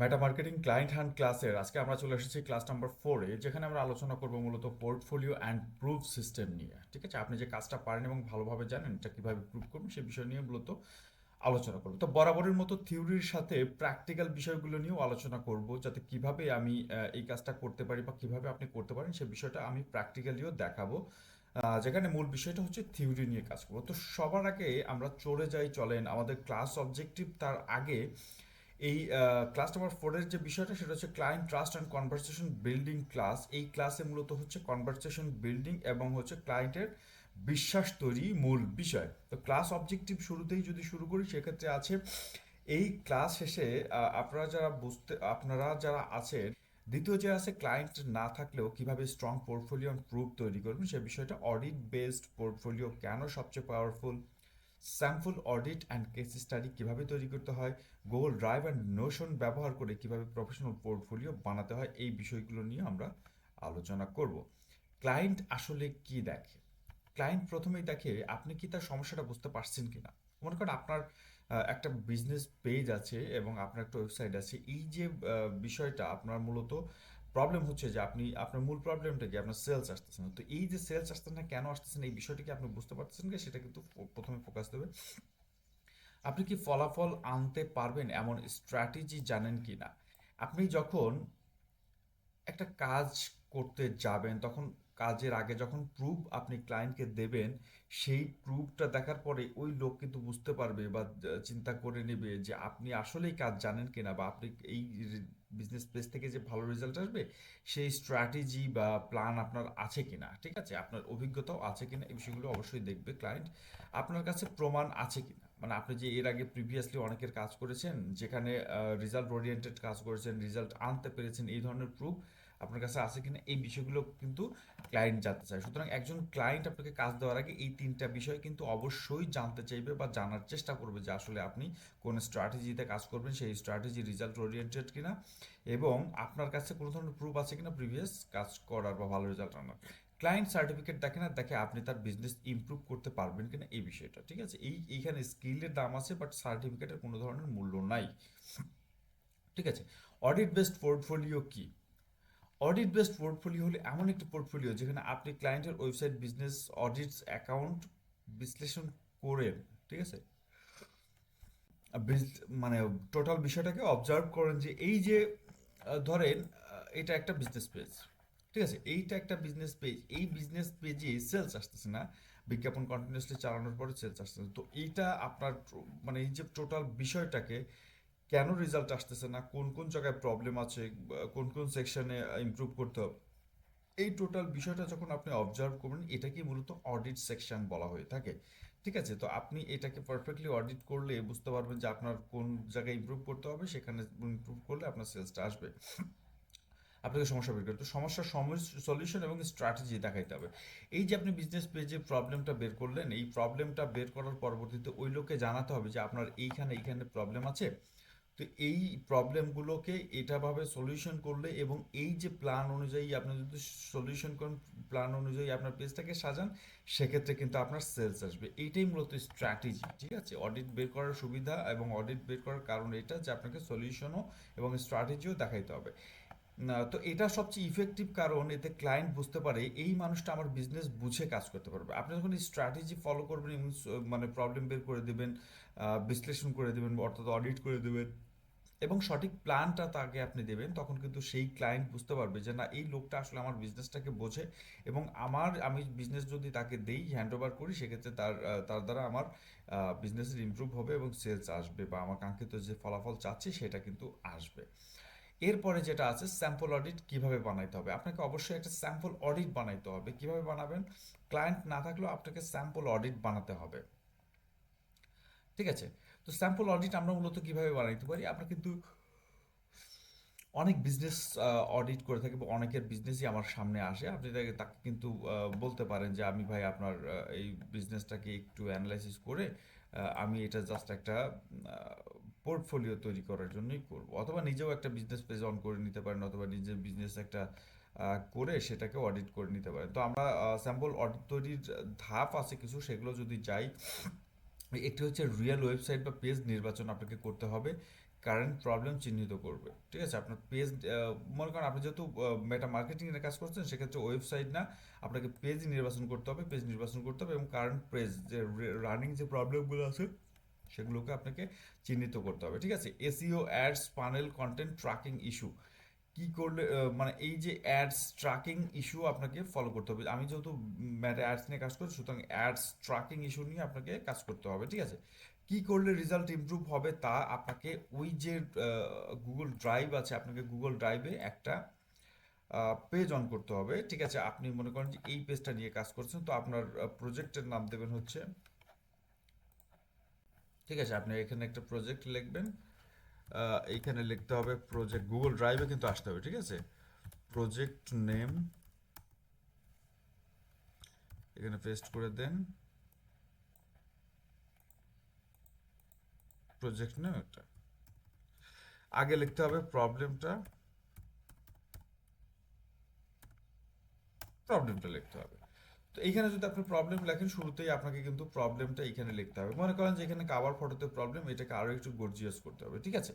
মেটা marketing client hand ক্লাসের আজকে আমরা চলে এসেছি ক্লাস নাম্বার ফোরে যেখানে আমরা আলোচনা করব মূলত পোর্টফোলিও অ্যান্ড প্রুফ সিস্টেম নিয়ে। ঠিক আছে? আপনি যে কাজটা পারেন এবং ভালোভাবে জানেন এটা কীভাবে প্রুভ করবেন, সেই বিষয় নিয়ে মূলত আলোচনা করব। তো বরাবরের মতো থিওরির সাথে প্র্যাকটিক্যাল বিষয়গুলো নিয়েও আলোচনা করব, যাতে কীভাবে আমি এই কাজটা করতে পারি বা কীভাবে আপনি করতে পারেন, সে বিষয়টা আমি প্র্যাকটিক্যালিও দেখাবো। যেখানে মূল বিষয়টা হচ্ছে থিওরি নিয়ে কাজ করব। তো সবার আগে আমরা চলে যাই, চলেন আমাদের ক্লাস অবজেক্টিভ তার আগে এই ক্লাস নাম্বার ফোরের যে বিষয়টা, সেটা হচ্ছে client trust and conversation building class এই ক্লাসে মূলত হচ্ছে কনভারসেশন বিল্ডিং এবং হচ্ছে ক্লায়েন্টের বিশ্বাস তৈরি মূল বিষয়। তো ক্লাস অবজেক্টিভ শুরুতেই যদি শুরু করি, সেক্ষেত্রে আছে এই ক্লাস শেষে আপনারা যারা বুঝতে, আপনারা যারা আছেন, দ্বিতীয় যে আছে ক্লায়েন্ট না থাকলেও কীভাবে স্ট্রং পোর্টফোলিও প্রুফ তৈরি করবেন, সে বিষয়টা অডিট বেসড পোর্টফোলিও কেন সবচেয়ে powerful sample audit and case study কীভাবে তৈরি করতে হয়, গুগল ড্রাইভ অ্যান্ড নোশন ব্যবহার করে কীভাবে প্রফেশনাল পোর্টফোলিও বানাতে হয়, এই বিষয়গুলো নিয়ে আমরা আলোচনা করব। ক্লায়েন্ট আসলে কি দেখে? ক্লায়েন্ট প্রথমেই দেখে, আপনি কি তার সমস্যাটা বুঝতে পারছেন কিনা? মনে করেন আপনার একটা বিজনেস পেজ আছে এবং আপনার একটা ওয়েবসাইট আছে। এই যে বিষয়টা আপনার মূলত প্রবলেম হচ্ছে যে আপনি, আপনার মূল প্রবলেমটা কি? আপনার সেলস আসতেছে না। তো এই যে সেলস আসতেছে না, কেন আসতেছে না, এই কি আপনি বুঝতে পারতেছেন কি? সেটা কিন্তু প্রথমে ফোকাস দেবে আপনি কি ফলাফল আনতে পারবেন এমন স্ট্র্যাটেজি জানেন কি না? আপনি যখন একটা কাজ করতে যাবেন, তখন কাজের আগে যখন প্রুফ আপনি ক্লায়েন্টকে দেবেন, সেই প্রুফটা দেখার পরে ওই লোক কিন্তু বুঝতে পারবে বা চিন্তা করে নেবে যে আপনি আসলেই কাজ জানেন কিনা বা আপনি এই বিজনেস প্লেস থেকে যে ভালো রেজাল্ট আসবে, সেই স্ট্র্যাটেজি বা প্ল্যান আপনার আছে কিনা, ঠিক আছে? আপনার অভিজ্ঞতাও আছে কিনা, এই বিষয়গুলো অবশ্যই দেখবে ক্লায়েন্ট আপনার কাছে প্রমাণ আছে কিনা? মানে আপনি যে এর আগে প্রিভিয়াসলি অনেকের কাজ করেছেন, যেখানে রেজাল্ট ওরিয়েন্টেড কাজ করেছেন রেজাল্ট আনতে পেরেছেন, এই ধরনের প্রুফ আপনার কাছে আছে কিনা এই বিষয়গুলো কিন্তু ক্লায়েন্ট জানতে চায়। সুতরাং একজন ক্লায়েন্ট আপনাকে কাজ দেওয়ার আগে এই তিনটা বিষয় কিন্তু অবশ্যই জানতে চাইবে বা জানার চেষ্টা করবে যে আসলে আপনি কোন স্ট্র্যাটেজিতে কাজ করবেন, সেই স্ট্র্যাটেজি রেজাল্ট ওরিয়েন্টেড কিনা এবং আপনার কাছে কোনো ধরনের প্রুফ আছে কিনা প্রিভিয়াস কাজ করার বা ভালো রেজাল্ট আনার। ক্লায়েন্ট সার্টিফিকেট দেখে না, দেখে আপনি তার বিজনেস ইমপ্রুভ করতে পারবেন কিনা এই বিষয়টা, ঠিক আছে? এই, এইখানে স্কিলের দাম আছে বাট সার্টিফিকেটের কোনো ধরনের মূল্য নাই। ঠিক আছে? অডিট বেসড পোর্টফোলিও কি? অডিট বেসড পোর্টফোলিও হলো এমন একটি পোর্টফোলিও যেখানে আপনি ক্লায়েন্টের ওয়েবসাইট বিজনেস অডিটস অ্যাকাউন্ট বিশ্লেষণ করেন ঠিক আছে? মানে টোটাল বিষয়টাকে অবজার্ভ করেন যে এই যে ধরেন এটা একটা বিজনেস পেজ ঠিক আছে? এইটা একটা বিজনেস পেজ এই বিজনেস পেজে সেলস আসতেছে না, বিজ্ঞাপন কন্টিনিউসলি চালানোর পরে সেলস আসতেছে তো এইটা আপনার মানে এই যে টোটাল বিষয়টাকে কেন রেজাল্ট আসতেছে না? কোন কোন জায়গায় প্রবলেম আছে? কোন কোন সেকশনে ইমপ্রুভ করতে হবে? এই টোটাল বিষয়টা যখন আপনি অবজার্ভ করবেন, এটাকে মূলত অডিট সেকশন বলা হয়ে থাকে। ঠিক আছে? তো আপনি এটাকে পারফেক্টলি অডিট করলে বুঝতে পারবেন যে আপনার কোন জায়গায় ইমপ্রুভ করতে হবে, সেখানে ইমপ্রুভ করলে আপনার সেলসটা আসবে। আপনাকে সমস্যা বের করতে সমস্যার সলিউশন এবং স্ট্র্যাটেজি দেখাইতে হবে। এই যে আপনি বিজনেস পেজে প্রবলেমটা বের করলেন, এই প্রবলেমটা বের করার পরবর্তীতে ওই লোককে জানাতে হবে যে আপনার এইখানে এইখানে প্রবলেম আছে। তো এই প্রবলেমগুলোকে এটাভাবে সলিউশন করলে এবং এই যে প্ল্যান অনুযায়ী আপনি যদি সলিউশন করেন প্ল্যান অনুযায়ী আপনার পেজটাকে সাজান, সেক্ষেত্রে কিন্তু আপনার সেলস আসবে। এইটাই মূলত স্ট্র্যাটেজি ঠিক আছে? অডিট বের করার সুবিধা এবং অডিট বের করার কারণ এটা যে আপনাকে সলিউশনও এবং স্ট্র্যাটেজিও দেখাইতে হবে। তো এটা সবচেয়ে ইফেক্টিভ কারণ, এতে ক্লায়েন্ট বুঝতে পারে এই মানুষটা আমার বিজনেস বুঝে কাজ করতে পারবে। আপনি যখন স্ট্র্যাটেজি ফলো করবেন মানে প্রবলেম বের করে দেবেন বিশ্লেষণ করে দেবেন অর্থাৎ অডিট করে দেবেন এবং সঠিক প্ল্যানটা তাকে আপনি দেবেন, তখন কিন্তু সেই ক্লায়েন্ট বুঝতে পারবে যে না, এই লোকটা আসলে আমার বিজনেসটাকে বোঝে এবং আমার, আমি বিজনেস যদি তাকে দেই হ্যান্ড ওভার করি, সেক্ষেত্রে তার তার দ্বারা আমার বিজনেসের ইমপ্রুভ হবে এবং সেলস আসবে বা আমার কাঙ্ক্ষিত যে ফলাফল চাচ্ছি, সেটা কিন্তু আসবে। এরপরে যেটা আছে স্যাম্পল অডিট কীভাবে বানাইতে হবে? আপনাকে অবশ্যই একটা স্যাম্পল অডিট বানাইতে হবে। কীভাবে বানাবেন? ক্লায়েন্ট না থাকলেও আপনাকে স্যাম্পল অডিট বানাতে হবে। ঠিক আছে? তো স্যাম্পল অডিট আমরা মূলত কীভাবে বানাইতে পারি? আমরা কিন্তু অনেক বিজনেস অডিট করে থাকি অনেকের বিজনেসই আমার সামনে আসে। আপনি তাকে তাকে কিন্তু বলতে পারেন যে, আমি ভাই আপনার এই বিজনেসটাকে একটু অ্যানালাইসিস করে আমি এটা জাস্ট একটা পোর্টফোলিও তৈরি করার জন্যই করব। অথবা নিজেও একটা বিজনেস পেজ অন করে নিতে পারেন, অথবা নিজের বিজনেস একটা করে সেটাকে অডিট করে নিতে পারেন। তো আমরা স্যাম্পল অডিট তৈরির ধাপ আছে কিছু, সেগুলো যদি যাই একটি হচ্ছে রিয়েল ওয়েবসাইট বা পেজ নির্বাচন আপনাকে করতে হবে কারেন্ট প্রবলেম চিহ্নিত করবে, ঠিক আছে? আপনার পেজ মনে করেন আপনি যেহেতু মেটা মার্কেটিং এর কাজ করছেন, সেক্ষেত্রে ওয়েবসাইট না, আপনাকে পেজ নির্বাচন করতে হবে পেজ নির্বাচন করতে হবে এবং কারেন্ট পেজ যে রানিং যে প্রবলেমগুলো আছে, সেগুলোকে আপনাকে চিহ্নিত করতে হবে, ঠিক আছে? SEO ads panel content tracking issue কি করলে মানে এই যে অ্যাডস ট্র্যাকিং ইস্যু আপনাকে ফলো করতে হবে। আমি যেহেতু ম্যাটে অ্যাডস নিয়ে কাজ করছি, সুতরাং অ্যাডস ট্র্যাকিং ইস্যু নিয়ে আপনাকে কাজ করতে হবে, ঠিক আছে? কি করলে রেজাল্ট ইমপ্রুভ হবে তা আপনাকে ওই যে গুগল ড্রাইভ আছে, আপনাকে গুগল ড্রাইভে একটা পেজ অন করতে হবে, ঠিক আছে? আপনি মনে করেন যে এই পেজটা নিয়ে কাজ করছেন, তো আপনার প্রজেক্টের নাম দেবেন হচ্ছে, ঠিক আছে? আপনি এখানে একটা প্রজেক্ট লিখবেন এইখানে লিখতে হবে প্রজেক্ট গুগল ড্রাইভে কিন্তু আসতে হবে, ঠিক আছে? প্রজেক্ট নেম এখানে পেস্ট করে দেন। প্রজেক্ট নেম একটা আগে লিখতে হবে প্রবলেমটা প্রবলেমটা লিখতে হবে। তো এইখানে যদি আপনি প্রবলেম লেখেন শুরুতেই আপনাকে কিন্তু প্রবলেমটা এখানে লিখতে হবে। মনে করেন যে এখানে কাভার ফটোতে প্রবলেম এটাকে আরও একটু গর্জিয়াস করতে হবে ঠিক আছে?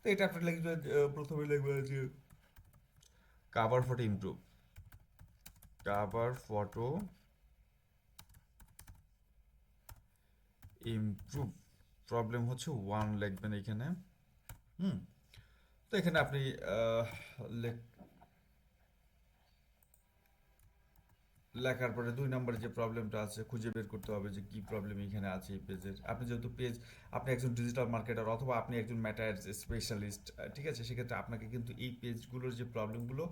তো এটা আপনি লিখবেন আহ, প্রথমে লিখবেন যে cover photo improve cover photo improve problem হচ্ছে ওয়ান লিখবেন এখানে। হুম? তো এখানে আপনি আহ, লেখ- লেখার পরে দুই নম্বরে যে প্রবলেমটা আছে, খুঁজে বের করতে হবে যে কি প্রবলেম এখানে আছে এই পেজের আপনি যেহেতু পেজ আপনি একজন ডিজিটাল মার্কেটার অথবা আপনি একজন ম্যাটার স্পেশালিস্ট ঠিক আছে? সেক্ষেত্রে আপনাকে কিন্তু এই পেজগুলোর যে প্রবলেমগুলো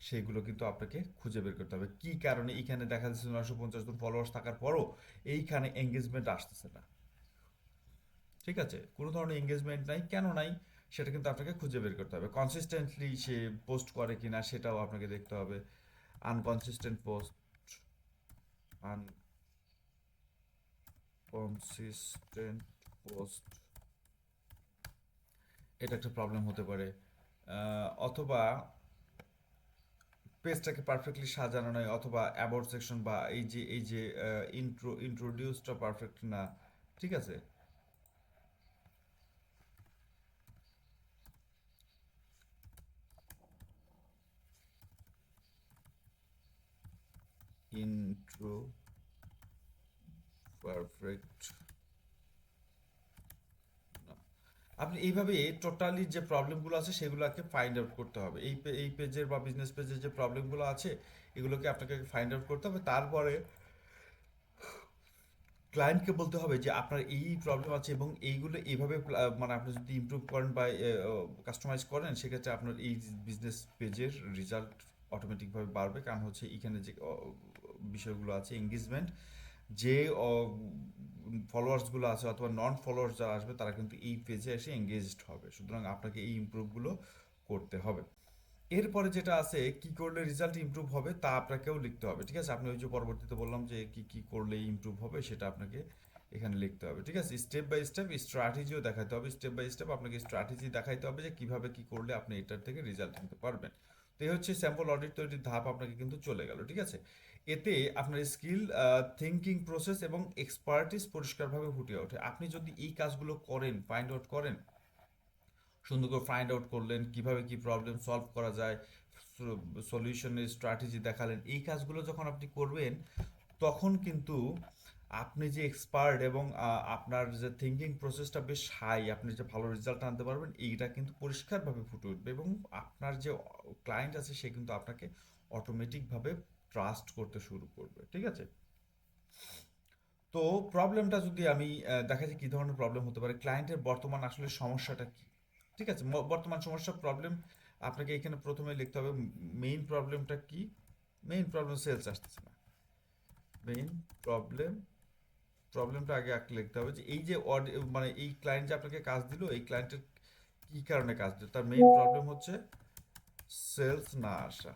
সেইগুলো কিন্তু আপনাকে খুঁজে বের করতে হবে। কি কারণে এইখানে দেখা যাচ্ছে নয়শো পঞ্চাশ জন ফলোয়ার্স থাকার পরও এইখানে এঙ্গেজমেন্ট আসতেছে না? ঠিক আছে? কোনো ধরনের এঙ্গেজমেন্ট নাই। কেন নাই? সেটা কিন্তু আপনাকে খুঁজে বের করতে হবে। কনসিস্টেন্টলি সে পোস্ট করে কিনা, সেটাও আপনাকে দেখতে হবে। আনকনসিস্টেন্ট পোস্ট আনকনসিস্টেন্ট পোস্ট এটা একটা প্রবলেম হতে পারে। অথবা পেজটাকে পারফেক্টলি সাজানো নয়, অথবা অ্যাবাউট সেকশন বা এই যে এই যে ইন্ট্রো ইন্ট্রোডিউসটা পারফেক্ট না, ঠিক আছে? ইন্ট্রো পারফেক্ট আপনি এইভাবে টোটালি যে প্রবলেমগুলো আছে, সেগুলোকে ফাইন্ড আউট করতে হবে। এই এই পেজের বা বিজনেস পেজের যে প্রবলেমগুলো আছে, এগুলোকে আপনাকে ফাইন্ড আউট করতে হবে। তারপরে ক্লায়েন্টকে বলতে হবে যে, আপনার এই প্রবলেম আছে এবং এইগুলো এইভাবে মানে আপনি যদি ইমপ্রুভ করেন বা কাস্টমাইজ করেন, সেক্ষেত্রে আপনার এই বিজনেস পেজের রেজাল্ট অটোমেটিকভাবে বাড়বে। কারণ হচ্ছে এখানে যে বিষয়গুলো আছে এঙ্গেজমেন্ট যে ফলোয়ার্সগুলো আছে অথবা নন ফলোয়ার্স যারা আসবে, তারা কিন্তু এই পেজে এসে এঙ্গেজড হবে। সুতরাং আপনাকে এই ইমপ্রুভগুলো করতে হবে। এরপরে যেটা আছে, কি করলে রেজাল্ট ইমপ্রুভ হবে, তা আপনাকেও লিখতে হবে। ঠিক আছে? আপনি ওই যে পরবর্তীতে বললাম যে, কি কি করলে ইমপ্রুভ হবে, সেটা আপনাকে এখানে লিখতে হবে। ঠিক আছে? স্টেপ বাই স্টেপ স্ট্র্যাটেজিও দেখাতে হবে। স্টেপ বাই স্টেপ আপনাকে স্ট্র্যাটেজি দেখাইতে হবে যে, কীভাবে কি করলে আপনি এটার থেকে রেজাল্ট নিতে পারবেন। তো এই হচ্ছে স্যাম্পল অডিট তৈরির ধাপ, আপনাকে কিন্তু চলে গেল। ঠিক আছে? এতে আপনার স্কিল থিঙ্কিং প্রসেস এবং এক্সপার্টিস পরিষ্কারভাবে ফুটে ওঠে। আপনি যদি এই কাজগুলো করেন ফাইন্ড আউট করেন, সুন্দর করে ফাইন্ড আউট করলেন, কীভাবে কি প্রবলেম সলভ করা যায় সলিউশনের স্ট্র্যাটেজি দেখালেন, এই কাজগুলো যখন আপনি করবেন, তখন কিন্তু আপনি যে এক্সপার্ট এবং আপনার যে থিঙ্কিং প্রসেসটা বেশ হাই আপনি যে ভালো রেজাল্ট আনতে পারবেন, এইটা কিন্তু পরিষ্কারভাবে ফুটে উঠবে এবং আপনার যে ক্লায়েন্ট আছে, সে কিন্তু আপনাকে অটোমেটিকভাবে ট্রাস্ট করতে শুরু করবে, ঠিক আছে? তো প্রবলেমটা যদি আমি দেখা যায় কি ধরনের প্রবলেম হতে পারে। ক্লায়েন্টের বর্তমান আসলে সমস্যাটা কি? ঠিক আছে? বর্তমান সমস্যা প্রবলেম আপনাকে এখানে প্রথমে লিখতে হবে মেইন প্রবলেমটা কি? মেইন প্রবলেম সেলস আসতেছে না। মেইন প্রবলেম প্রবলেমটা আগে লিখতে হবে যে এই যে মানে এই ক্লায়েন্ট যে আপনাকে কাজ দিল, এই ক্লায়েন্টের কি কারণে কাজ দিল? তার মেইন প্রবলেম হচ্ছে সেলস না আসা।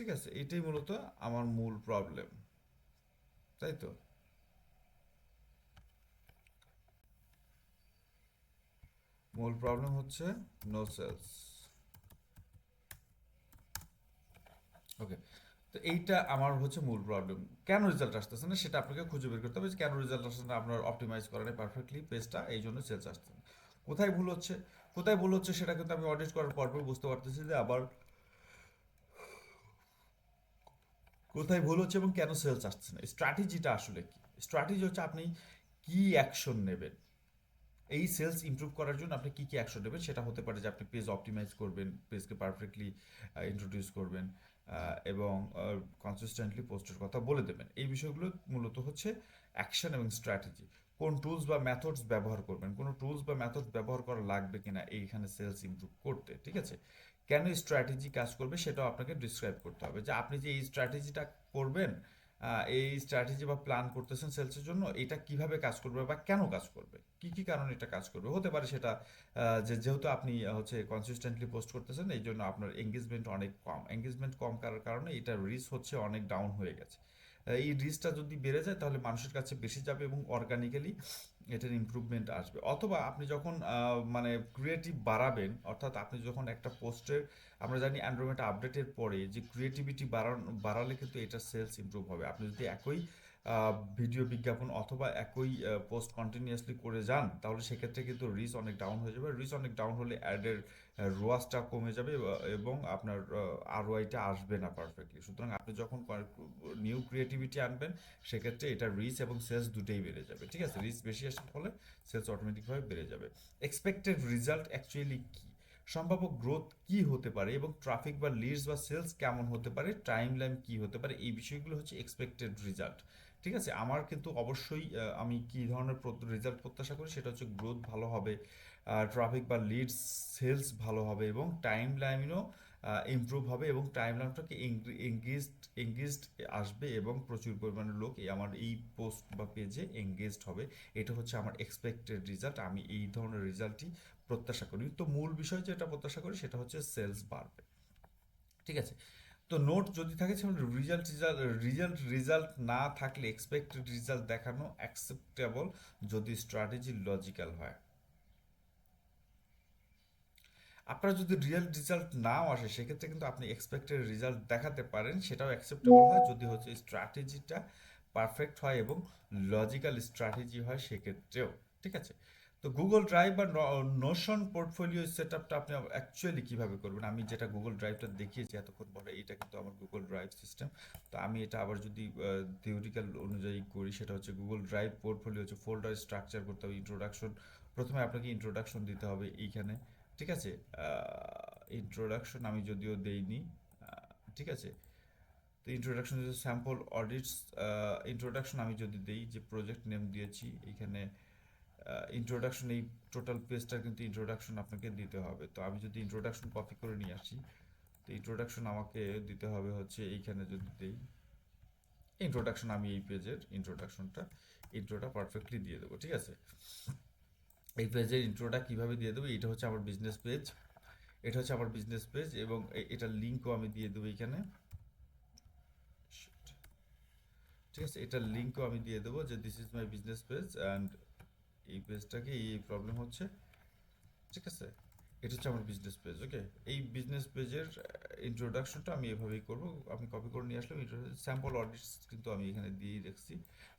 ঠিক আছে, এটাই মূলত আমার মূল প্রবলেম তাই তো? মূল প্রবলেম হচ্ছে নো সেলস ওকে তো এইটা আমার হচ্ছে মূল প্রবলেম কেন রেজাল্ট আসতেছে না সেটা আপনাকে খুঁজে বের করতে হবে যে কেন রেজাল্ট আসছে না, আপনার অপটিমাইজ করা নেই পারফেক্টলি পেজটা এই জন্য সেলস আসছে না কোথায় ভুল হচ্ছে? কোথায় ভুল হচ্ছে সেটা কিন্তু আমি অডিট করার পর বুঝতে পারতেছি যে আবার কোথায় ভুল হচ্ছে এবং কেন সেলস আসছে না? স্ট্র্যাটেজিটা আসলে কি? স্ট্র্যাটেজি হচ্ছে আপনি কি অ্যাকশন নেবেন? এই সেলস ইমপ্রুভ করার জন্য আপনি কি কি অ্যাকশন নেবেন? সেটা হতে পারে যে আপনি পেজ অপটিমাইজ করবেন পেজকে পারফেক্টলি ইন্ট্রোডিউস করবেন এবং কনসিস্টেন্টলি পোস্টের কথা বলে দেবেন। এই বিষয়গুলো মূলত হচ্ছে অ্যাকশন এবং স্ট্র্যাটেজি কোন টুলস বা মেথডস ব্যবহার করবেন? কোনো টুলস বা মেথডস ব্যবহার করা লাগবে কিনা? এইখানে সেলস ইমপ্রুভ করতে, ঠিক আছে? কেন স্ট্র্যাটেজি কাজ করবে সেটাও আপনাকে ডিসক্রাইব করতে হবে। যে আপনি যে এই স্ট্র্যাটেজিটা করবেন এই স্ট্র্যাটেজি বা প্ল্যান করতেছেন সেলসের জন্য, এটা কীভাবে কাজ করবে বা কেন কাজ করবে? কি কি কারণে এটা কাজ করবে? হতে পারে সেটা যে যেহেতু আপনি হচ্ছে কনসিস্টেন্টলি পোস্ট করতেছেন এই জন্য আপনার এঙ্গেজমেন্ট অনেক কম। এঙ্গেজমেন্ট কম করার কারণে এটা রিচ হচ্ছে অনেক ডাউন হয়ে গেছে। এই রিচটা যদি বেড়ে যায়, তাহলে মানুষের কাছে বেশি যাবে এবং অর্গানিক্যালি এটার ইম্প্রুভমেন্ট আসবে। অথবা আপনি যখন মানে ক্রিয়েটিভ বাড়াবেন, অর্থাৎ আপনি যখন একটা পোস্টের, আমরা জানি অ্যান্ড্রয়েড আপডেটের পরে যে ক্রিয়েটিভিটি বাড়ানো, বাড়ালে কিন্তু এটা সেলস ইম্প্রুভ হবে। আপনি যদি একই ভিডিও বিজ্ঞাপন অথবা একই পোস্ট কন্টিনিউয়াসলি করে যান, তাহলে সেক্ষেত্রে কিন্তু রিচ অনেক ডাউন হয়ে যাবে। রিচ অনেক ডাউন হলে অ্যাডের রোয়াজটা কমে যাবে এবং আপনার আরওআইটা আসবে না পারফেক্টলি সুতরাং আপনি যখন নিউ ক্রিয়েটিভিটি আনবেন, সেক্ষেত্রে এটা রিচ এবং সেলস দুটোই বেড়ে যাবে। ঠিক আছে? রিচ বেশি আসার ফলে সেলস অটোমেটিকভাবে বেড়ে যাবে। এক্সপেক্টেড রেজাল্ট অ্যাকচুয়ালি কি? সম্ভাব্য গ্রোথ কি হতে পারে এবং ট্রাফিক বা লিডস বা সেলস কেমন হতে পারে? টাইম লাইন কি হতে পারে? এই বিষয়গুলো হচ্ছে এক্সপেক্টেড রেজাল্ট ঠিক আছে? আমার কিন্তু অবশ্যই আমি কি ধরনের রেজাল্ট প্রত্যাশা করি সেটা হচ্ছে গ্রোথ ভালো হবে ট্রাফিক বা লিডস সেলস ভালো হবে এবং টাইম লাইনও ইমপ্রুভ হবে এবং টাইম লাইনটাকে এঙ্গেজড এঙ্গেজড আসবে এবং প্রচুর পরিমাণে লোক এই আমার এই পোস্ট বা পেজে এঙ্গেজড হবে। এটা হচ্ছে আমার এক্সপেক্টেড রেজাল্ট আমি এই ধরনের রেজাল্টই প্রত্যাশা করি। তো মূল বিষয় যেটা প্রত্যাশা করি সেটা হচ্ছে সেলস বাড়বে। ঠিক আছে? তো নোট যদি থাকে সেমন রেজাল্ট রেজাল্ট রেজাল্ট রেজাল্ট না থাকলে এক্সপেক্টেড রেজাল্ট দেখানো অ্যাকসেপ্টেবল যদি স্ট্র্যাটেজি লজিক্যাল হয়। আপনার যদি রিয়েল রেজাল্ট নাও আসে, সেক্ষেত্রে কিন্তু আপনি এক্সপেক্টেড রেজাল্ট দেখাতে পারেন, সেটাও অ্যাকসেপ্টেবল হয়। যদি হচ্ছে স্ট্র্যাটেজিটা পারফেক্ট হয় এবং লজিক্যাল স্ট্র্যাটেজি হয়, সেক্ষেত্রেও, ঠিক আছে? তো গুগল ড্রাইভ বা নোশন পোর্টফোলিও সেট আপটা আপনি অ্যাকচুয়ালি কীভাবে করবেন? আমি যেটা গুগল ড্রাইভটা দেখিয়েছি, এতক্ষণ পরে এটা কিন্তু আমার গুগল ড্রাইভ সিস্টেম তো আমি এটা আবার যদি থিওরিক্যাল অনুযায়ী করি, সেটা হচ্ছে গুগল ড্রাইভ পোর্টফোলিও হচ্ছে ফোল্ডার স্ট্রাকচার করতে হবে ইন্ট্রোডাকশন প্রথমে আপনাকে ইন্ট্রোডাকশন দিতে হবে এইখানে, ঠিক আছে? ইন্ট্রোডাকশন আমি যদিও দেইনি ঠিক আছে? তো ইন্ট্রোডাকশন স্যাম্পল অডিটস ইন্ট্রোডাকশন আমি যদি দেই, যে প্রজেক্ট নেম দিয়েছি এইখানে ইন্ট্রোডাকশন এই টোটাল পেজটা কিন্তু ইন্ট্রোডাকশন আপনাকে দিতে হবে। তো আমি যদি ইন্ট্রোডাকশন কপি করে নিয়ে আসি, তো ইন্ট্রোডাকশন আমাকে দিতে হবে হচ্ছে এইখানে যদি দিই ইন্ট্রোডাকশন আমি এই পেজের ইন্ট্রোডাকশনটা ইন্ট্রোটা পারফেক্টলি দিয়ে দেবো, ঠিক আছে? এই পেজের ইন্ট্রোটা কীভাবে দিয়ে দেবো? এটা হচ্ছে আমার বিজনেস পেজ এটা হচ্ছে আমার বিজনেস পেজ এবং এটার লিঙ্কও আমি দিয়ে দেবো এখানে ঠিক আছে? এটার লিঙ্কও আমি দিয়ে দেবো যে this is my business page and এই পেজটাকে এই প্রবলেম হচ্ছে? ঠিক আছে? এটা হচ্ছে আমার বিজনেস পেজ ওকে এই বিজনেস পেজের ইন্ট্রোডাকশনটা আমি এভাবেই করব। আমি কপি করে নিয়ে আসলাম স্যাম্পল অডিটস কিন্তু আমি এখানে দিয়েই রাখছি।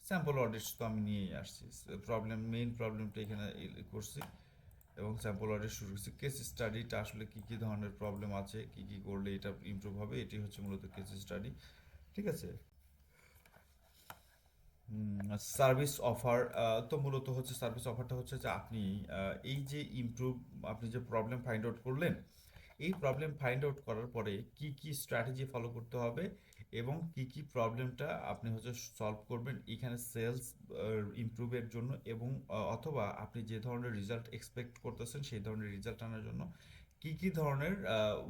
স্যাম্পল অডিটস তো আমি নিয়েই আসছি। প্রবলেম মেইন প্রবলেমটা এখানে করছি এবং স্যাম্পল অডিট শুরু করছি। কেস স্টাডিটা আসলে কী কী ধরনের প্রবলেম আছে, কী কী করলে এটা ইমপ্রুভ হবে এটি হচ্ছে মূলত কেস স্টাডি ঠিক আছে? সার্ভিস অফার তো মূলত হচ্ছে সার্ভিস অফারটা হচ্ছে যে আপনি এই যে ইমপ্রুভ আপনি যে প্রবলেম ফাইন্ড আউট করলেন, এই প্রবলেম ফাইন্ড আউট করার পরে কি কি স্ট্র্যাটেজি ফলো করতে হবে এবং কি কি প্রবলেমটা আপনি হচ্ছে সলভ করবেন এখানে সেলস ইমপ্রুভের জন্য এবং অথবা আপনি যে ধরনের রেজাল্ট এক্সপেক্ট করতেছেন সেই ধরনের রেজাল্ট আনার জন্য কি কি ধরনের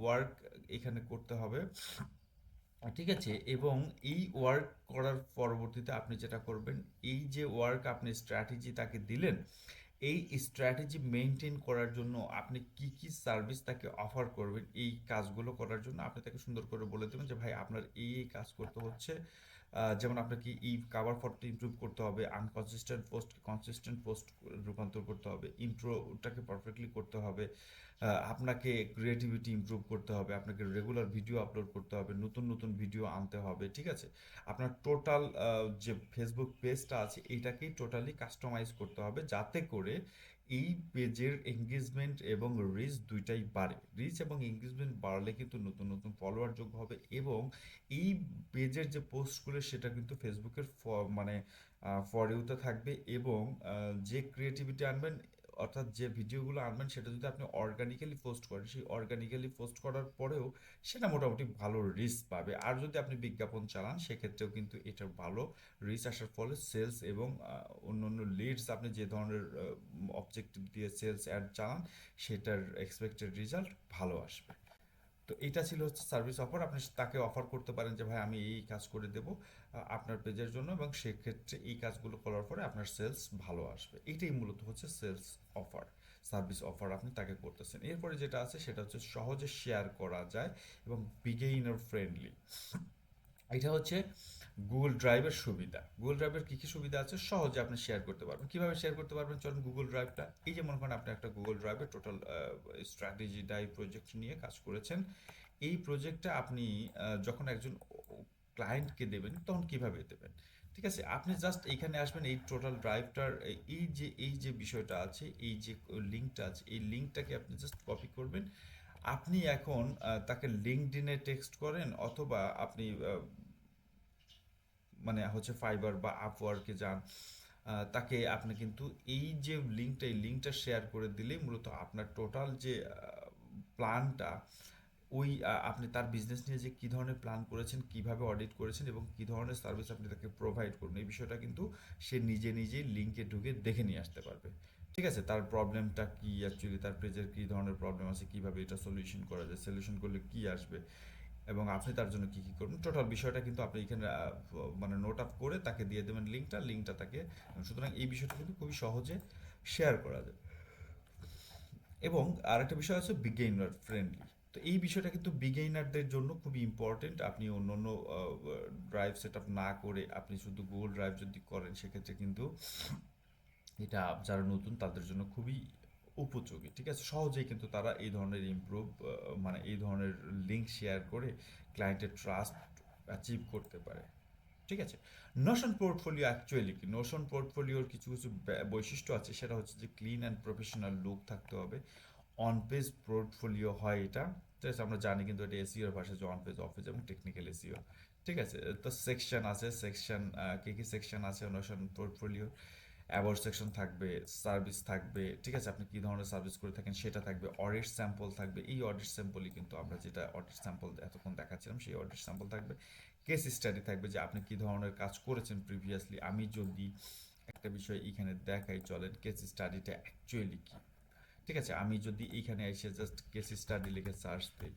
ওয়ার্ক এখানে করতে হবে। ঠিক আছে, এবং এই ওয়ার্ক করার পরবর্তীতে আপনি যেটা করবেন, এই যে ওয়ার্ক আপনি স্ট্র্যাটেজি তাকে দিলেন, এই স্ট্র্যাটেজি মেনটেন করার জন্য আপনি কি কি সার্ভিস তাকে অফার করবেন, এই কাজগুলো করার জন্য আপনি তাকে সুন্দর করে বলে দেবেন যে, ভাই, আপনার এই এই কাজ করতে হচ্ছে যেমন আপনাকে ই কাভার ফটোটা ইমপ্রুভ করতে হবে আনকনসিস্টেন্ট পোস্ট কনসিস্টেন্ট পোস্ট রূপান্তর করতে হবে ইন্ট্রোটাকে পারফেক্টলি করতে হবে আপনাকে ক্রিয়েটিভিটি ইমপ্রুভ করতে হবে, আপনাকে রেগুলার ভিডিও আপলোড করতে হবে, নতুন নতুন ভিডিও আনতে হবে, ঠিক আছে? আপনার টোটাল যে ফেসবুক পেজটা আছে এইটাকেই টোটালি কাস্টমাইজ করতে হবে, যাতে করে এই পেজের এঙ্গেজমেন্ট এবং রিচ দুইটাই বাড়ে। রিচ এবং এঙ্গেজমেন্ট বাড়লে কিন্তু নতুন নতুন ফলোয়ার যোগ হবে এবং এই পেজের যে পোস্টগুলো সেটা কিন্তু ফেসবুকের মানে ফর ইউতে থাকবে এবং যে ক্রিয়েটিভিটি আনবেন অর্থাৎ যে ভিডিওগুলো আনবেন সেটা যদি আপনি অর্গানিক্যালি পোস্ট করেন, সেই অর্গানিক্যালি পোস্ট করার পরেও সেটা মোটামুটি ভালো রিচ পাবে। আর যদি আপনি বিজ্ঞাপন চালান, সেক্ষেত্রেও কিন্তু এটার ভালো রিচ আসার ফলে সেলস এবং অন্য অন্য লিডস আপনি যে ধরনের অবজেক্টিভ দিয়ে সেলস অ্যাড চালান, সেটার এক্সপেক্টেড রেজাল্ট ভালো আসবে। তো এটা ছিল হচ্ছে সার্ভিস অফার আপনি তাকে অফার করতে পারেন যে, ভাই, আমি এই কাজ করে দেব আপনার পেজের জন্য এবং সেক্ষেত্রে এই কাজগুলো করার পরে আপনার সেলস ভালো আসবে। এটাই মূলত হচ্ছে সেলস অফার সার্ভিস অফার আপনি তাকে করতেছেন। এরপরে যেটা আছে, সেটা হচ্ছে সহজে শেয়ার করা যায় এবং বিগেইনার ফ্রেন্ডলি এটা হচ্ছে গুগল ড্রাইভের সুবিধা। গুগল ড্রাইভের কী কী সুবিধা আছে সহজে আপনি শেয়ার করতে পারবেন। কীভাবে শেয়ার করতে পারবেন চলুন গুগল ড্রাইভটা এই যে মনে করেন আপনি একটা গুগল ড্রাইভের টোটাল স্ট্র্যাটেজি ডাইভ প্রজেক্ট নিয়ে কাজ করেছেন। এই প্রজেক্টটা আপনি যখন একজন ক্লায়েন্টকে দেবেন, তখন কীভাবে দেবেন? ঠিক আছে? আপনি জাস্ট এইখানে আসবেন, এই টোটাল ড্রাইভটার এই যে এই যে বিষয়টা আছে, এই যে লিঙ্কটা আছে, এই লিঙ্কটাকে আপনি জাস্ট কপি করবেন। আপনি এখন তাকে লিঙ্কডিনে টেক্সট করেন অথবা আপনি মানে হচ্ছে ফাইবার বা আপওয়ার্কে যান তাকে আপনি কিন্তু এই যে লিঙ্কটা এই লিঙ্কটা শেয়ার করে দিলেই মূলত আপনার টোটাল যে প্ল্যানটা ওই আপনি তার বিজনেস নিয়ে যে কী ধরনের প্ল্যান করেছেন, কীভাবে অডিট করেছেন এবং কী ধরনের সার্ভিস আপনি তাকে প্রোভাইড করুন, এই বিষয়টা কিন্তু সে নিজে নিজেই লিঙ্কে ঢুকে দেখে নিয়ে আসতে পারবে। ঠিক আছে? তার প্রবলেমটা কি অ্যাকচুয়ালি তার পেজের কী ধরনের প্রবলেম আছে? কীভাবে এটা সলিউশন করা যায়? সলিউশন করলে কি আসবে? এবং আপনি তার জন্য কি কি করবেন? টোটাল বিষয়টা কিন্তু আপনি এখানে মানে নোট আপ করে তাকে দিয়ে দেবেন লিঙ্কটা লিঙ্কটা তাকে, সুতরাং এই বিষয়টা কিন্তু খুবই সহজে শেয়ার করা যায়। এবং আরেকটা বিষয় আছে বিগেইনার ফ্রেন্ডলি তো এই বিষয়টা কিন্তু বিগেইনারদের জন্য খুবই ইম্পর্টেন্ট আপনি অন্য অন্য ড্রাইভ সেট আপ না করে আপনি শুধু গুগল ড্রাইভ যদি করেন, সেক্ষেত্রে কিন্তু এটা যারা নতুন, তাদের জন্য খুবই উপযোগী, ঠিক আছে? সহজেই কিন্তু তারা এই ধরনের ইমপ্রুভ মানে এই ধরনের লিঙ্ক শেয়ার করে ক্লায়েন্টের ট্রাস্ট অ্যাচিভ করতে পারে, ঠিক আছে? নোশন পোর্টফোলিও অ্যাকচুয়ালি কি? নোশন পোর্টফোলিওর কিছু কিছু বৈশিষ্ট্য আছে, সেটা হচ্ছে যে ক্লিন অ্যান্ড প্রফেশনাল লুক থাকতে হবে। অন পেজ পোর্টফোলিও হয় এটা, ঠিক আছে? আমরা জানি কিন্তু এটা এসিওর ভাষা যে অন পেজ অফিস এবং টেকনিক্যাল এসিও ঠিক আছে? তো সেকশন আছে সেকশন কী কী সেকশন আছে নোশন পোর্টফোলিও অ্যাওয়ার্ড সেকশন থাকবে সার্ভিস থাকবে, ঠিক আছে? আপনি কী ধরনের সার্ভিস করে থাকেন সেটা থাকবে অডিট স্যাম্পল থাকবে। এই অডিট স্যাম্পলই কিন্তু আমরা যেটা অডিট স্যাম্পল এতক্ষণ দেখাচ্ছিলাম, সেই অডিট স্যাম্পল থাকবে। কেস স্টাডি থাকবে যে আপনি কী ধরনের কাজ করেছেন প্রিভিয়াসলি আমি যদি একটা বিষয় এখানে দেখাই, চলেন কেস স্টাডিটা অ্যাকচুয়ালি কী? ঠিক আছে? আমি যদি এইখানে এসে জাস্ট কেস স্টাডি লিখে সার্চ দিই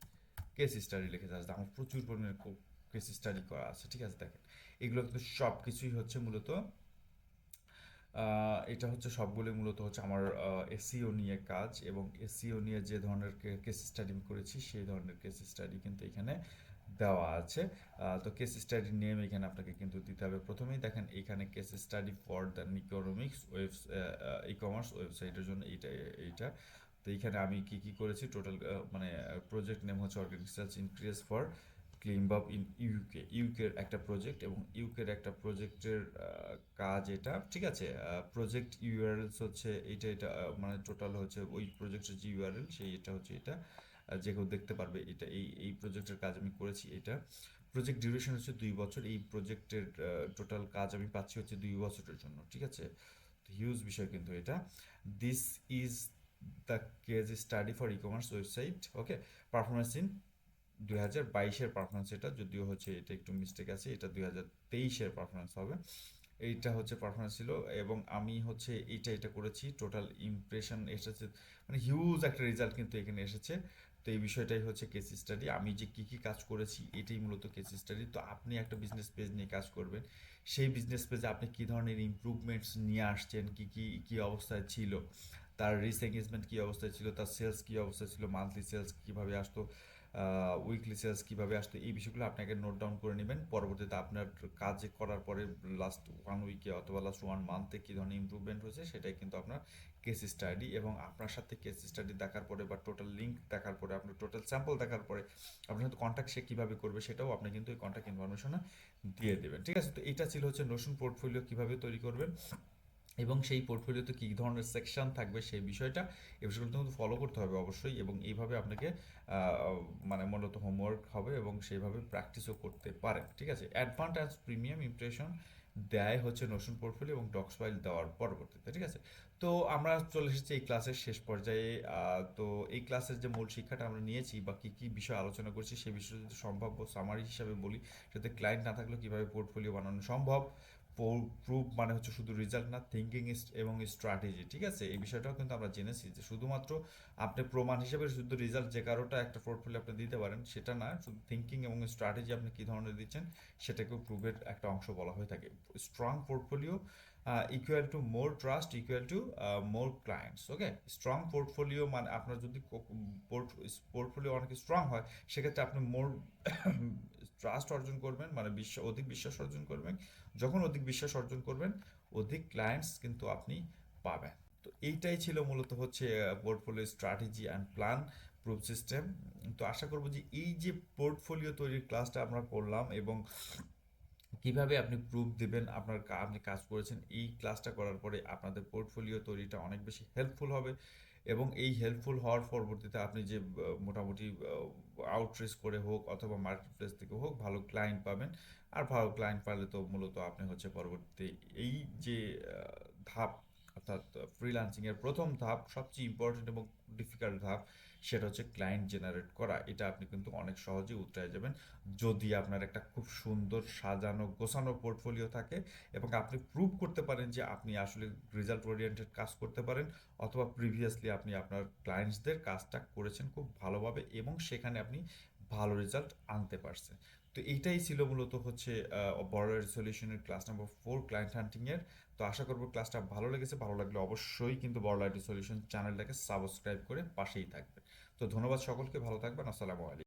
কেস স্টাডি লিখে সার্চ আমার প্রচুর পরিমাণে কেস স্টাডি করা আছে, ঠিক আছে? দেখেন, এগুলো কিন্তু সব কিছুই হচ্ছে মূলত এটা হচ্ছে সবগুলো মূলত হচ্ছে আমার এসিও নিয়ে কাজ এবং এসিও নিয়ে যে ধরনের কেস স্টাডি আমি করেছি সেই ধরনের কেস স্টাডি কিন্তু এখানে দেওয়া আছে। তো কেস স্টাডি নেম এখানে আপনাকে কিন্তু দিতে হবে। প্রথমেই দেখেন এখানে case study for the economics web e commerce ওয়েবসাইটের জন্য এইটা এইটা। তো এইখানে আমি কি কি করেছি? টোটাল মানে প্রজেক্ট নেম হচ্ছে অর্গানিক সেলস ইনক্রিজ ফর ক্লিনবাব ইন ইউকে ইউকের একটা প্রজেক্ট এবং ইউকের একটা প্রজেক্টের কাজ এটা, ঠিক আছে? প্রজেক্ট ইউআরএলস হচ্ছে এটা এটা মানে টোটাল হচ্ছে ওই প্রজেক্টের যে ইউআরএল সেই এটা হচ্ছে এটা। যে কেউ দেখতে পারবে এটা, এই এই প্রজেক্টের কাজ আমি করেছি এটা। প্রজেক্ট ডিউরেশন হচ্ছে দুই বছর, এই প্রজেক্টের টোটাল কাজ আমি পাচ্ছি হচ্ছে দুই বছরের জন্য, ঠিক আছে? হিউজ বিষয় কিন্তু এটা। This is the case study for e commerce website okay performance in দুই হাজার বাইশের পারফরমেন্স এটা, যদিও হচ্ছে এটা একটু মিস্টেক আছে, এটা দুই হাজার তেইশের পারফরমেন্স হবে। এইটা হচ্ছে পারফরমেন্স ছিল এবং আমি হচ্ছে এইটা এটা করেছি। টোটাল ইমপ্রেশন এসেছে মানে হিউজ একটা রেজাল্ট কিন্তু এখানে এসেছে। তো এই বিষয়টাই হচ্ছে কেস স্টাডি আমি যে কী কী কাজ করেছি, এটাই মূলত কেস স্টাডি তো আপনি একটা বিজনেস পেজ নিয়ে কাজ করবেন। সেই বিজনেস পেজে আপনি কী ধরনের ইমপ্রুভমেন্টস নিয়ে আসছেন, কী কী কী অবস্থায় ছিল, তার রিস এঙ্গেজমেন্ট কী অবস্থায় ছিল, তার সেলস কী অবস্থায় ছিল মান্থলি সেলস কীভাবে আসতো উইকলি সেলস কীভাবে আসতো, এই বিষয়গুলো আপনাকে নোট ডাউন করে নেবেন। পরবর্তীতে আপনার কাজ করার পরে লাস্ট ওয়ান উইকে অথবা লাস্ট ওয়ান মান্থে কী ধরনের ইমপ্রুভমেন্ট হয়েছে, সেটাই কিন্তু আপনার কেস স্টাডি এবং আপনার সাথে কেস স্টাডি দেখার পরে বা টোটাল লিঙ্ক দেখার পরে, আপনার টোটাল স্যাম্পল দেখার পরে আপনার সাথে কন্ট্যাক্ট সে কীভাবে করবে, সেটাও আপনি কিন্তু এই কন্ট্যাক্ট ইনফরমেশনে দিয়ে দেবেন। ঠিক আছে, তো এটা ছিল হচ্ছে নতুন পোর্টফোলিও কীভাবে তৈরি করবেন। এবং সেই পোর্টফোলিওতে কী ধরনের সেকশন থাকবে সেই বিষয়টা এই বিষয়গুলো কিন্তু ফলো করতে হবে অবশ্যই এবং এইভাবে আপনাকে মানে মূলত হোমওয়ার্ক হবে এবং সেইভাবে প্র্যাকটিসও করতে পারেন, ঠিক আছে? অ্যাডভান্টেজ প্রিমিয়াম ইমপ্রেশন দেয় হচ্ছে নতুন পোর্টফোলিও এবং ডক্স ফাইল দেওয়ার পরবর্তীতে, ঠিক আছে? তো আমরা চলে এসেছি এই ক্লাসের শেষ পর্যায়ে তো এই ক্লাসের যে মূল শিক্ষাটা আমরা নিয়েছি বা কী কী বিষয় আলোচনা করছি সেই বিষয়ে যদি সম্ভাব্য সামারি হিসাবে বলি যাতে ক্লায়েন্ট না থাকলেও কীভাবে পোর্টফোলিও বানানো সম্ভব প্রুফ মানে হচ্ছে শুধু রেজাল্ট না থিঙ্কিং এবং স্ট্র্যাটেজি ঠিক আছে? এই বিষয়টাও কিন্তু আমরা জেনেছি যে শুধুমাত্র আপনি প্রমাণ হিসেবে শুধু রেজাল্ট যে কারোটা একটা পোর্টফোলিও আপনি দিতে পারেন, সেটা না, শুধু থিঙ্কিং এবং স্ট্র্যাটেজি আপনি কী ধরনের দিচ্ছেন, সেটাকেও প্রুফের একটা অংশ বলা হয়ে থাকে। Strong portfolio equal to more trust equal to more clients okay strong portfolio মানে আপনার যদি পোর্টফোলিও অনেক স্ট্রং হয়, সেক্ষেত্রে আপনি মোর ট্রাস্ট অর্জন করবেন মানে বিশ্ব অধিক বিশ্বাস অর্জন করবেন। যখন অধিক বিশ্বাস অর্জন করবেন, অধিক ক্লায়েন্টস কিন্তু আপনি পাবেন। তো এইটাই ছিল মূলত হচ্ছে portfolio strategy and plan proof system তো আশা করব যে এই যে পোর্টফোলিও তৈরির ক্লাসটা আমরা করলাম এবং কীভাবে আপনি প্রুফ দেবেন, আপনার আপনি কাজ করেছেন, এই ক্লাসটা করার পরে আপনাদের পোর্টফোলিও তৈরিটা অনেক বেশি হেল্পফুল হবে। এবং এই হেল্পফুল হওয়ার পরবর্তীতে আপনি যে মোটামুটি আউটরিচ করে হোক অথবা মার্কেট প্লেস থেকে হোক ভালো ক্লায়েন্ট পাবেন। আর ভালো ক্লায়েন্ট পালে তো মূলত আপনি হচ্ছে পরবর্তীতে এই যে ধাপ অর্থাৎ ফ্রিল্যান্সিংয়ের প্রথম ধাপ, সবচেয়ে ইম্পর্টেন্ট এবং ডিফিকাল্ট ধাপ সেটা হচ্ছে ক্লায়েন্ট জেনারেট করা। এটা আপনি কিন্তু অনেক সহজেই উতরে যাবেন। যদি আপনার একটা খুব সুন্দর সাজানো, গোছানো পোর্টফোলিও থাকে এবং আপনি প্রুভ করতে পারেন যে আপনি আসলে রেজাল্ট ওরিয়েন্টেড কাজ করতে পারেন অথবা প্রিভিয়াসলি আপনি আপনার ক্লায়েন্টসদের কাজটা করেছেন খুব ভালোভাবে এবং সেখানে আপনি ভালো রেজাল্ট আনতে পারছেন। তো এইটাই ছিল মূলত হচ্ছে বর্ডার সলিউশনের ক্লাস নাম্বার ফোর ক্লায়েন্ট হান্টিংয়ের তো আশা করব ক্লাসটা ভালো লেগেছে। ভালো লাগলে অবশ্যই কিন্তু বর্ডার সলিউশন চ্যানেলটাকে সাবস্ক্রাইব করে পাশেই থাকবেন। তো ধন্যবাদ সকলকে ভালো থাকবেন আসসালামু আলাইকুম।